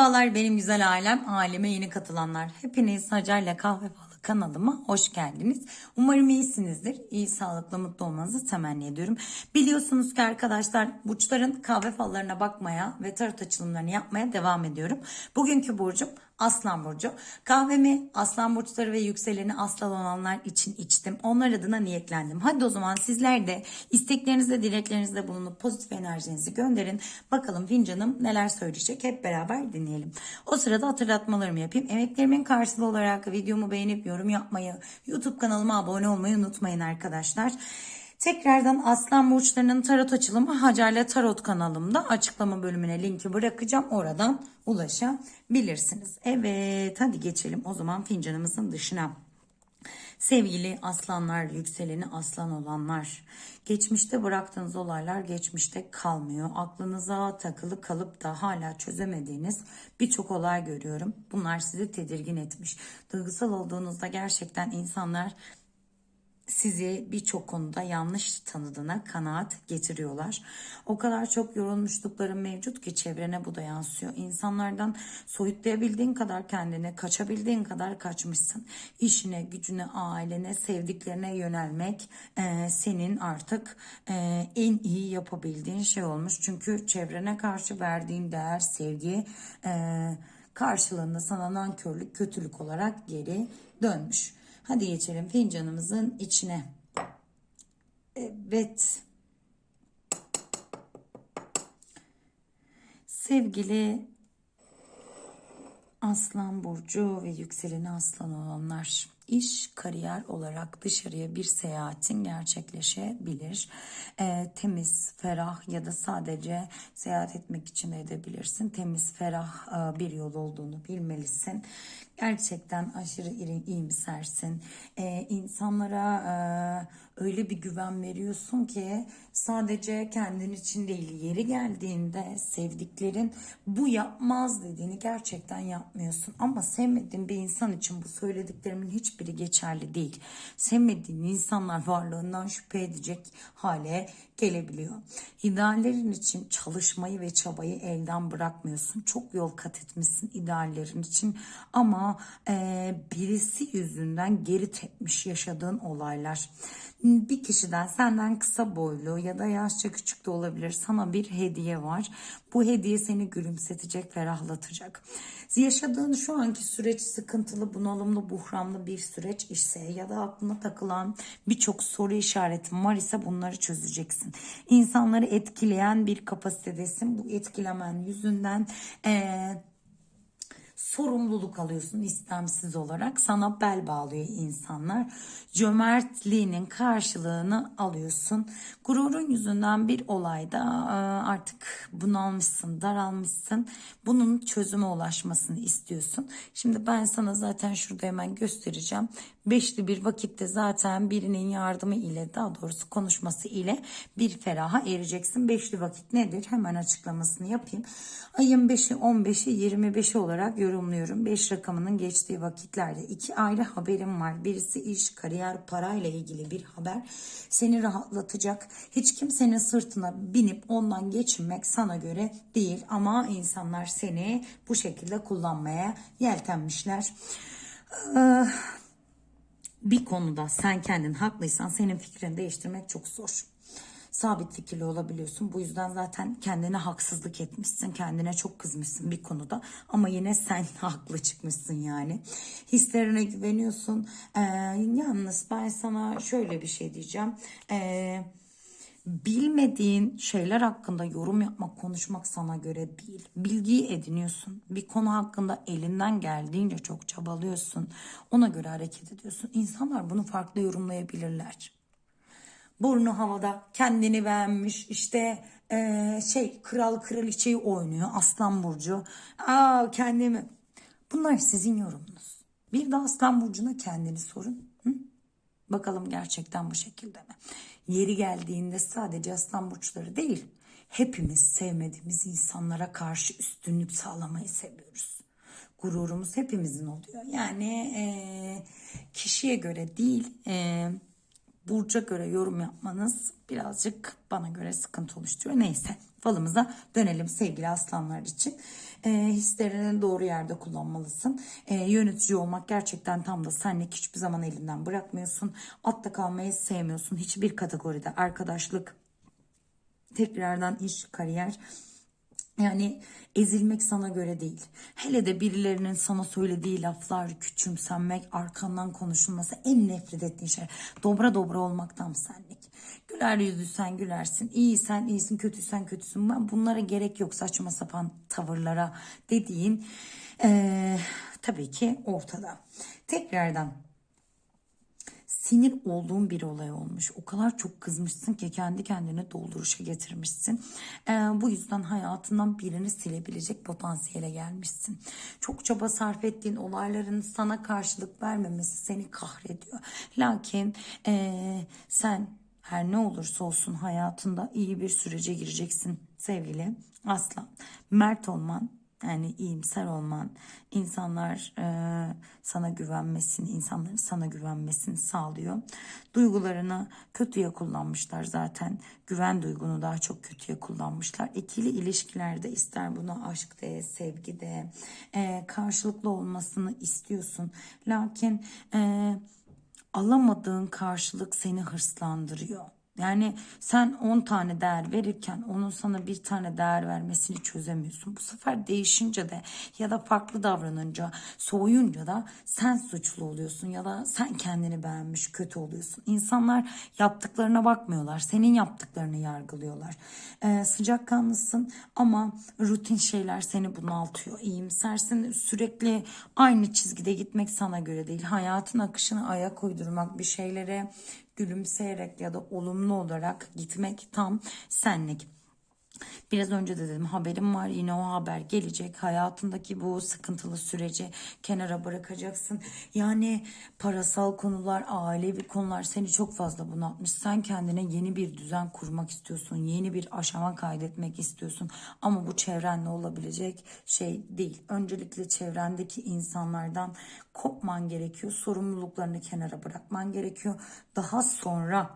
Merhabalar benim güzel ailem, aileme yeni katılanlar. Hepiniz Hacer'le Kahve Falı kanalıma hoş geldiniz. Umarım iyisinizdir. İyi, sağlıklı, mutlu olmanızı temenni ediyorum. Biliyorsunuz ki arkadaşlar burçların kahve fallarına bakmaya ve tarot açılımlarını yapmaya devam ediyorum. Bugünkü burcum Aslan Burcu. Kahvemi Aslan Burçları ve yükseleni aslan olanlar için içtim. Onlar adına niyetlendim. Hadi o zaman sizler de isteklerinizle dileklerinizle bulunup pozitif enerjinizi gönderin. Bakalım fincanım neler söyleyecek hep beraber dinleyelim. O sırada hatırlatmalarımı yapayım. Emeklerimin karşılığı olarak videomu beğenip yorum yapmayı, YouTube kanalıma abone olmayı unutmayın arkadaşlar. Tekrardan Aslan Burçlarının tarot açılımı Hacer'le Tarot kanalımda açıklama bölümüne linki bırakacağım. Oradan ulaşabilirsiniz. Evet hadi geçelim o zaman fincanımızın dışına. Sevgili aslanlar, yükseleni aslan olanlar. Geçmişte bıraktığınız olaylar geçmişte kalmıyor. Aklınıza takılı kalıp da hala çözemediğiniz birçok olay görüyorum. Bunlar sizi tedirgin etmiş. Duygusal olduğunuzda gerçekten insanlar sizi birçok konuda yanlış tanıdığına kanaat getiriyorlar. O kadar çok yorulmuşlukların mevcut ki çevrene bu da yansıyor. İnsanlardan soyutlayabildiğin kadar kendine, kaçabildiğin kadar kaçmışsın. İşine, gücüne, ailene, sevdiklerine yönelmek e, senin artık e, en iyi yapabildiğin şey olmuş. Çünkü çevrene karşı verdiğin değer, sevgi e, karşılığında sana nankörlük, kötülük olarak geri dönmüş. Hadi geçelim fincanımızın içine. Evet. Sevgili Aslan burcu ve yükseleni aslan olanlar iş kariyer olarak dışarıya bir seyahatin gerçekleşebilir. Ee, temiz, ferah ya da sadece seyahat etmek için de edebilirsin. Temiz, ferah e, bir yol olduğunu bilmelisin. Gerçekten aşırı iyimsersin. Ee, insanlara e, öyle bir güven veriyorsun ki sadece kendin için değil yeri geldiğinde sevdiklerin bu yapmaz dediğini gerçekten yapmıyorsun. Ama sevmediğin bir insan için bu söylediklerimin hiçbiri geçerli değil. Sevmediğin insanlar varlığından şüphe edecek hale gelebiliyor. İdeallerin için çalışmayı ve çabayı elden bırakmıyorsun. Çok yol kat etmişsin ideallerin için ama e, birisi yüzünden geri tepmiş yaşadığın olaylar. Bir kişiden senden kısa boylu ya da yaşça küçük de olabilir sana bir hediye var. Bu hediye seni gülümsetecek, ferahlatacak. Yaşadığın şu anki süreç sıkıntılı, bunalımlı, buhranlı bir süreç ise ya da aklına takılan birçok soru işaretin var ise bunları çözeceksin. İnsanları etkileyen bir kapasitedesin. Bu etkilemen yüzünden eee sorumluluk alıyorsun istemsiz olarak. Sana bel bağlıyor insanlar. Cömertliğinin karşılığını alıyorsun. Gururun yüzünden bir olayda e, artık bunalmışsın, daralmışsın. Bunun çözüme ulaşmasını istiyorsun. Şimdi ben sana zaten şurada hemen göstereceğim. Beşli bir vakitte zaten birinin yardımı ile daha doğrusu konuşması ile bir feraha ereceksin. Beşli vakit nedir? Hemen açıklamasını yapayım. Ayın 5'i, 15'i, 25'i olarak yorumluyorum. 5 rakamının geçtiği vakitlerde iki ayrı haberim var. Birisi iş, kariyer, parayla ilgili bir haber. Seni rahatlatacak. Hiç kimsenin sırtına binip ondan geçinmek sana göre değil. Ama insanlar seni bu şekilde kullanmaya yeltenmişler. Ee, bir konuda sen kendin haklıysan senin fikrini değiştirmek çok zor. Sabit fikirli olabiliyorsun. Bu yüzden zaten kendine haksızlık etmişsin. Kendine çok kızmışsın bir konuda. Ama yine sen haklı çıkmışsın yani. Hislerine güveniyorsun. Ee, yalnız ben sana şöyle bir şey diyeceğim. Ee, bilmediğin şeyler hakkında yorum yapmak, konuşmak sana göre değil. Bilgiyi ediniyorsun. Bir konu hakkında elinden geldiğince çok çabalıyorsun. Ona göre hareket ediyorsun. İnsanlar bunu farklı yorumlayabilirler. Burnu havada, kendini beğenmiş, işte eee, şey kral kraliçeyi oynuyor, aslan burcu. Aa kendimi. Bunlar sizin yorumunuz. Bir de aslan burcuna kendini sorun. Hı? Bakalım gerçekten bu şekilde mi? Yeri geldiğinde sadece aslan burçları değil, hepimiz sevmediğimiz insanlara karşı üstünlük sağlamayı seviyoruz. Gururumuz hepimizin oluyor. Yani eee, kişiye göre değil, eee, burca göre yorum yapmanız birazcık bana göre sıkıntı oluşturuyor. Neyse falımıza dönelim sevgili aslanlar için. E, hislerini doğru yerde kullanmalısın. E, yönetici olmak gerçekten tam da senlik hiçbir zaman elinden bırakmıyorsun. Altta kalmayı sevmiyorsun. Hiçbir kategoride arkadaşlık, tekrardan iş, kariyer yani ezilmek sana göre değil. Hele de birilerinin sana söylediği laflar, küçümsenmek, arkandan konuşulması en nefret ettiğin şey. Dobra dobra olmak tam senlik. Güler yüzlüsen gülersin, iyisen iyisin, kötüysen kötüsün. Ben bunlara gerek yok saçma sapan tavırlara dediğin eee, tabii ki ortada. Tekrardan sinir olduğun bir olay olmuş. O kadar çok kızmışsın ki kendi kendine dolduruşa getirmişsin. Ee, bu yüzden hayatından birini silebilecek potansiyele gelmişsin. Çok çaba sarf ettiğin olayların sana karşılık vermemesi seni kahrediyor. Lakin ee, sen her ne olursa olsun hayatında iyi bir sürece gireceksin sevgili aslan. Mert olman yani iyimser olman, insanlar e, sana güvenmesini, insanların sana güvenmesini sağlıyor. Duygularını kötüye kullanmışlar zaten. Güven duygunu daha çok kötüye kullanmışlar. İkili ilişkilerde ister buna aşk de, sevgi de e, karşılıklı olmasını istiyorsun. Lakin e, alamadığın karşılık seni hırslandırıyor. Yani sen 10 tane değer verirken onun sana bir tane değer vermesini çözemiyorsun. Bu sefer değişince de ya da farklı davranınca, soğuyunca da sen suçlu oluyorsun ya da sen kendini beğenmiş kötü oluyorsun. İnsanlar yaptıklarına bakmıyorlar. Senin yaptıklarını yargılıyorlar. Ee, sıcakkanlısın ama rutin şeyler seni bunaltıyor. İyimsersin sürekli aynı çizgide gitmek sana göre değil. Hayatın akışına ayak uydurmak bir şeylere gülümseyerek ya da olumlu olarak gitmek tam senlik. Biraz önce de dedim haberim var yine o haber gelecek. Hayatındaki bu sıkıntılı süreci kenara bırakacaksın. Yani parasal konular, ailevi konular seni çok fazla bunaltmış. Sen kendine yeni bir düzen kurmak istiyorsun. Yeni bir aşama kaydetmek istiyorsun. Ama bu çevrenle olabilecek şey değil. Öncelikle çevrendeki insanlardan kopman gerekiyor. Sorumluluklarını kenara bırakman gerekiyor. Daha sonra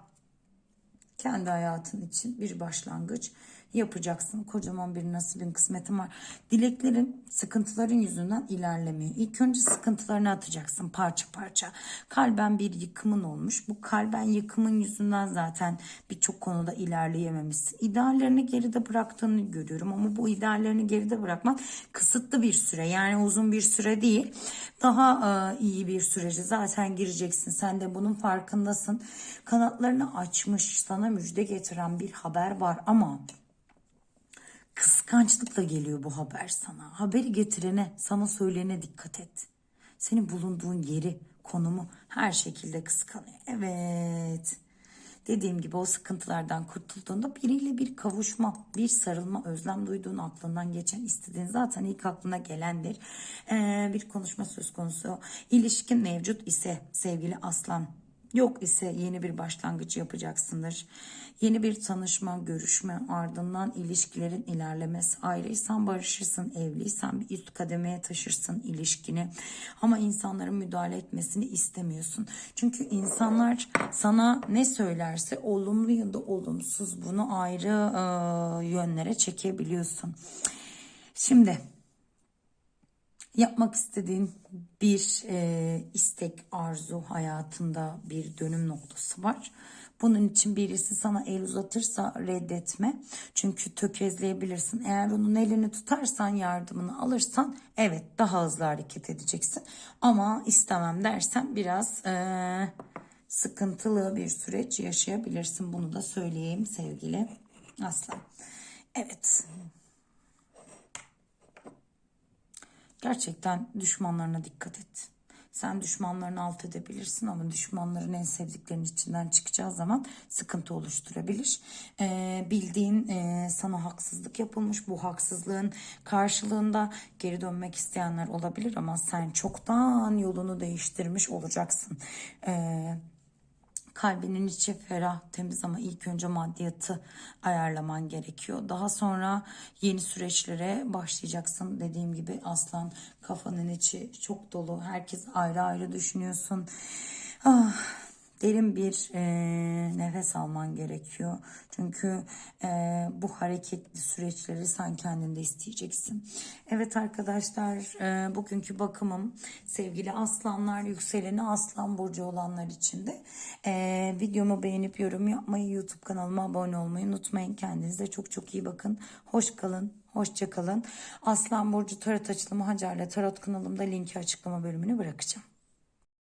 kendi hayatın için bir başlangıç yapacaksın. Kocaman bir nasibin kısmetin var. Dileklerin sıkıntıların yüzünden ilerlemiyor. İlk önce sıkıntılarını atacaksın parça parça. Kalben bir yıkımın olmuş. Bu kalben yıkımın yüzünden zaten birçok konuda ilerleyememişsin. İdeallerini geride bıraktığını görüyorum ama bu ideallerini geride bırakmak kısıtlı bir süre. Yani uzun bir süre değil. Daha e, iyi bir sürece zaten gireceksin. Sen de bunun farkındasın. Kanatlarını açmış sana müjde getiren bir haber var ama kıskançlıkla geliyor bu haber sana. Haberi getirene, sana söyleyene dikkat et. Senin bulunduğun yeri, konumu her şekilde kıskanıyor. Evet. Dediğim gibi o sıkıntılardan kurtulduğunda biriyle bir kavuşma, bir sarılma, özlem duyduğun aklından geçen istediğin zaten ilk aklına gelendir. Ee, bir konuşma söz konusu. İlişkin mevcut ise sevgili aslan Yok ise yeni bir başlangıç yapacaksındır. Yeni bir tanışma, görüşme, ardından ilişkilerin ilerlemesi. Ayrıysan barışırsın, evliysen bir üst kademeye taşırsın ilişkini. Ama insanların müdahale etmesini istemiyorsun. Çünkü insanlar sana ne söylerse olumlu ya da olumsuz bunu ayrı e, yönlere çekebiliyorsun. Şimdi yapmak istediğin bir e, istek, arzu hayatında bir dönüm noktası var. Bunun için birisi sana el uzatırsa reddetme. Çünkü tökezleyebilirsin. Eğer onun elini tutarsan, yardımını alırsan evet daha hızlı hareket edeceksin. Ama istemem dersen biraz e, sıkıntılı bir süreç yaşayabilirsin. Bunu da söyleyeyim sevgili Aslan. Evet. Gerçekten düşmanlarına dikkat et. Sen düşmanlarını alt edebilirsin ama düşmanların en sevdiklerinin içinden çıkacağı zaman sıkıntı oluşturabilir. Ee, bildiğin e, sana haksızlık yapılmış. Bu haksızlığın karşılığında geri dönmek isteyenler olabilir ama sen çoktan yolunu değiştirmiş olacaksın. Ee, Kalbinin içi ferah, temiz ama ilk önce maddiyatı ayarlaman gerekiyor. Daha sonra yeni süreçlere başlayacaksın. Dediğim gibi aslan kafanın içi çok dolu. Herkes ayrı ayrı düşünüyorsun. Ah, derin bir e, nefes alman gerekiyor. Çünkü e, bu hareketli süreçleri sen kendinde isteyeceksin. Evet arkadaşlar e, bugünkü bakımım sevgili aslanlar yükseleni aslan burcu olanlar için de e, videomu beğenip yorum yapmayı YouTube kanalıma abone olmayı unutmayın. Kendinize çok çok iyi bakın. Hoş kalın. Hoşça kalın. Aslan Burcu Tarot açılımı Hacer'le Tarot kanalımda linki açıklama bölümüne bırakacağım.